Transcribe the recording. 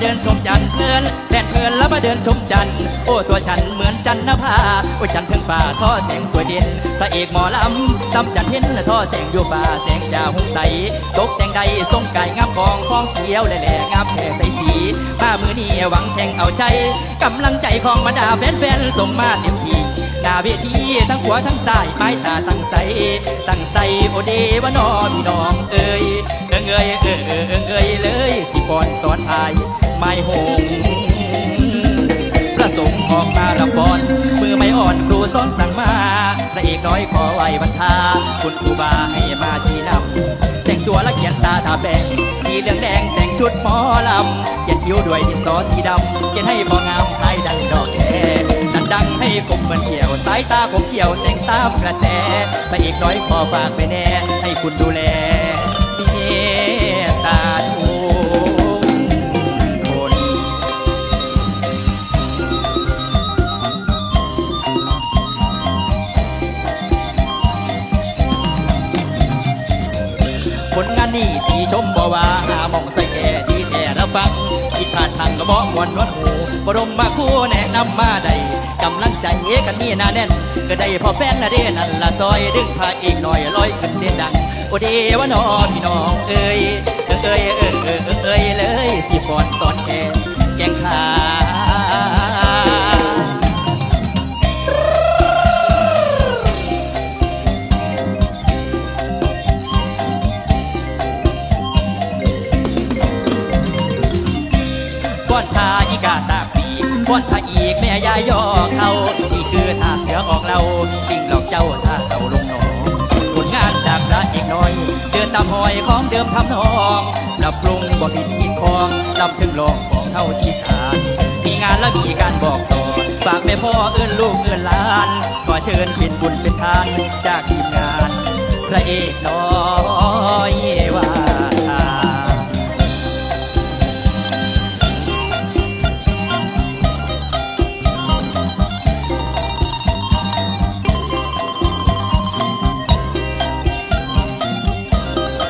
เดินชมจันเพลินแดนเพลินแล้วมาเดินชมจันโอ้ตัวฉันเหมือนจันนภาโอ้จันถึงป่าท่อแสงสวยเด่นพระเอกหมอลำจำจันเห็นท่อแสงอยู่ป่าแสงจ่าหุงใสตกแต่งใดทรงไก่งามกองฟองเขียวแหล่งามแท่ใสสีมามือนี้หวังแข่งเอาชัยกำลังใจของบรรดาแฟนๆส่งมาเต็มที่หน้าเวทีทั้งหัวทั้งซ้ายไม้ตาตั้งใสตั้งใสโอเดวานอพี่น้องเอ้ยเอิงเอ้ยเออเออเอิงเอ้ยเลยสิก่อนตอนทาย ไม่หงพระสงฆ์ออกมารับพรมือไม่อ่อนครูสอนสั่งมาพระเอกน้อยขอไหวบรรทา คุณครูบาให้มาชี้นำแต่งตัวและเขียนตาทาแป้งสีเหลืองแดงแต่งชุดหมอลำเขียนคิ้วด้วยดินสอสีดำเขียนให้พองามคล้ายดังดอกแคดันดังให้คมเหมือนเกี่ยวสายตาผมเกี่ยวแต่งตามกระแสพระเอกน้อยขอฝากไปแน่ ให้คุณดูแล ลงานนี้ที่ชมบ่ว่าหามองใส่แก่ดีแท้ระฟังคิดผ่านทางกระบอกมวนนวดหูบรมมาคู่แนะนำมาได้กำลังใจกันนี่นาแน่น ก็ได้พอแฟนนะเด้นั่นละซอยดึงพาอีกหน่อยลอยขึ้นเด่นดัง โอเดวานอพี่น้องเอ้ยเอ้ยเอ้ยเอ้ยเอ้ยเอ้ยเลยสิฟอนตอนแกแกงขา อนทาอีกาตาปีก้อนทาอีกแม่ยายยอเขานี่คือท่าเสือออกเรากิ่งหลอกเจ้าท่าเขาลงหนองผลงานจากพระเอกน้อย เดินตามหอยของเดิมทำนองปรับปรุงบ่ผิดผิดคองลำถึงลองของเท่าที่ทานมีงานและมีการบอกต่อฝากแม่พ่อเอื้อนลูกเอื้อนหลานก็เชิญเป็นบุญเป็นทานจากทีมงาน พระเอกน้อย